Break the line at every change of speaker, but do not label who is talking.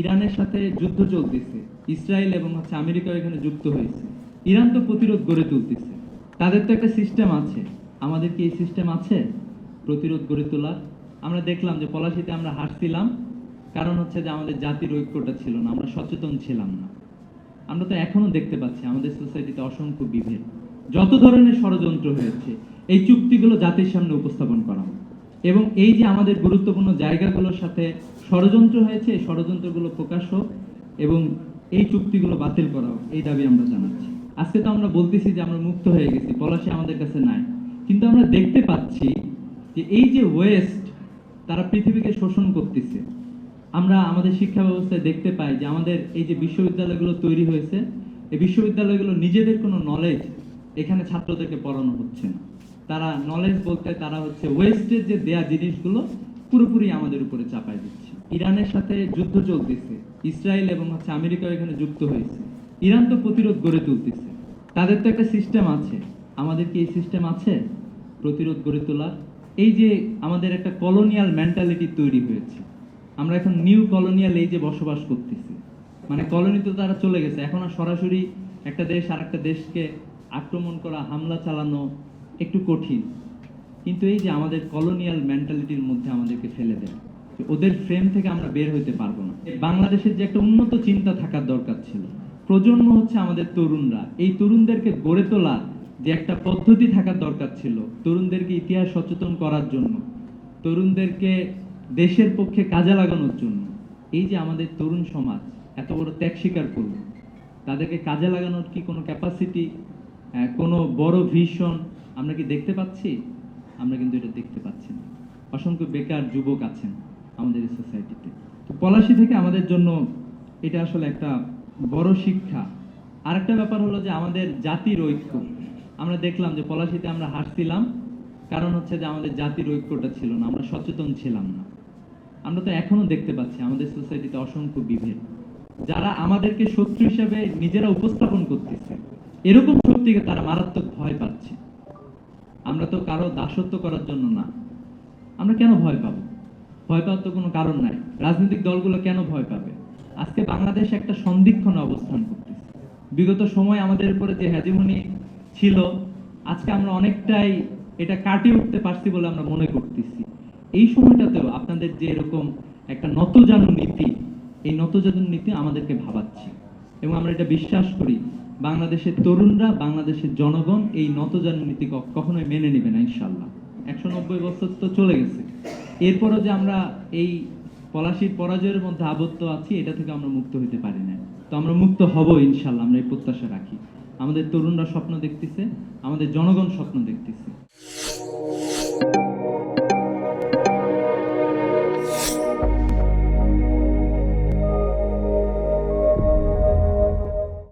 ইরানের সাথে যুদ্ধ চলতেছে। ইসরায়েল এবং হচ্ছে আমেরিকা এখানে যুক্ত হয়েছে। ইরান তো প্রতিরোধ গড়ে তুলতেছে। তাদের তো একটা সিস্টেম আছে। আমাদের কি এই সিস্টেম আছে? প্রতিরোধ গড়ে তোলার। আমরা দেখলাম যে পলাশিতে আমরা হারছিলাম। কারণ হচ্ছে যে আমাদের জাতির ঐক্যটা ছিল না, আমরা সচেতন ছিলাম না। আমরা তো এখনও দেখতে পাচ্ছি, আমাদের সোসাইটিতে অসংখ্য বিভেদ। যত ধরনের ষড়যন্ত্র হয়েছে, এই চুক্তিগুলো জাতির সামনে উপস্থাপন করা। এবং এই যে আমাদের গুরুত্বপূর্ণ জায়গাগুলোর সাথে ষড়যন্ত্র হয়েছে, এই ষড়যন্ত্রগুলো প্রকাশ হোক এবং এই চুক্তিগুলো বাতিল করা হোক, এই দাবি আমরা জানাচ্ছি। আজকে তো আমরা বলতেছি যে আমরা মুক্ত হয়ে গেছি, পলাশি আমাদের কাছে নাই। কিন্তু আমরা দেখতে পাচ্ছি যে এই যে ওয়েস্ট তারা পৃথিবীকে শোষণ করতেছে, আমরা আমাদের শিক্ষা ব্যবস্থায় দেখতে পাই যে আমাদের এই যে বিশ্ববিদ্যালয়গুলো তৈরি হয়েছে, এই বিশ্ববিদ্যালয়গুলো নিজেদের কোনো নলেজ এখানে ছাত্রদেরকে পড়ানো হচ্ছে না। তারা নলেজ বলতে তারা হচ্ছে ওয়েস্টের যে দেয়া জিনিসগুলো পুরোপুরি আমাদের উপরে চাপায় দিচ্ছে। ইরানের সাথে যুদ্ধ চলতেছে। ইসরায়েল এবং হচ্ছে আমেরিকা এখানে যুক্ত হয়েছে। ইরান তো প্রতিরোধ গড়ে তুলতেছে। তাদের তো একটা সিস্টেম আছে। আমাদের কি এই সিস্টেম আছে? প্রতিরোধ গড়ে তোলার। এই যে আমাদের একটা কলোনিয়াল মেন্টালিটি তৈরি হয়েছে। আমরা এখন নিউ কলোনিয়াল এই যে বসবাস করতেছি। মানে কলোনি তো তারা চলে গেছে। এখন আর সরাসরি একটা দেশ আর একটা দেশকে আক্রমণ করা, হামলা চালানো একটু কঠিন। কিন্তু এই যে আমাদের কলোনিয়াল মেন্টালিটির মধ্যে আমাদেরকে ফেলে দেয় ওদের ফ্রেম থেকে আমরা বের হইতে পারব না। বাংলাদেশের যে একটা উন্নত চিন্তা থাকার দরকার ছিল। প্রজন্ম হচ্ছে আমাদের তরুণরা। এই তরুণদেরকে গড়ে তোলা যে একটা পদ্ধতি থাকার দরকার ছিল, তরুণদেরকে ইতিহাস সচেতন করার জন্য, তরুণদেরকে দেশের পক্ষে কাজে লাগানোর জন্য। এই যে আমাদের তরুণ সমাজ এত বড় ত্যাগ স্বীকার করল, তাদেরকে কাজে লাগানোর কি কোনো ক্যাপাসিটি কোনো বড় ভিশন আমরা কি দেখতে পাচ্ছি? আমরা কিন্তু এটা দেখতে পাচ্ছি না। অসংখ্য বেকার যুবক আছেন আমাদের সোসাইটিতে। তো পলাশি থেকে আমাদের জন্য এটা আসলে একটা বড় শিক্ষা। আরেকটা ব্যাপার হলো যে আমাদের জাতির ঐক্য। আমরা দেখলাম যে পলাশিতে আমরা হারছিলাম। কারণ হচ্ছে যে আমাদের জাতির ঐক্যটা ছিল না, আমরা সচেতন ছিলাম না। আমরা তো এখনও দেখতে পাচ্ছি আমাদের সোসাইটিতে অসংখ্য বিভেদ। যারা আমাদেরকে শত্রু হিসেবে নিজেরা উপস্থাপন করতেছে, এরকম শক্তিকে তারা মারাত্মক ভয় পাচ্ছে। আমরা তো কারও দাসত্ব করার জন্য না। আমরা কেন ভয় পাবো? ভয় পাওয়ার তো কোনো কারণ নাই। রাজনৈতিক দলগুলো কেন ভয় পাবে? আজকে বাংলাদেশ একটা সন্দিক্ষণে অবস্থান করতেছে। বিগত সময় আমাদের উপরে যে হ্যাজিমনি ছিল, আজকে আমরা অনেকটাই এটা কাটিয়ে উঠতে পারছি বলে আমরা মনে করতেছি। এই সময়টাতেও আপনাদের যে এরকম একটা নতজানু নীতি, এই নতজানু নীতি আমাদেরকে ভাবাচ্ছে। এবং আমরা এটা বিশ্বাস করি বাংলাদেশের তরুণরা, বাংলাদেশের জনগণ এই নতজানু নীতি কখনোই মেনে নেবে না ইনশাল্লাহ একশো নব্বই বছর তো চলে গেছে। এরপরও যে আমরা এই পলাশির পরাজয়ের মধ্যে আবদ্ধ আছি, এটা থেকে আমরা মুক্ত হইতে পারি না তো আমরা মুক্ত হব ইনশাল্লাহ আমরা এই প্রত্যাশা রাখি। আমাদের তরুণরা স্বপ্ন দেখতেছে, আমাদের জনগণ স্বপ্ন দেখতেছে।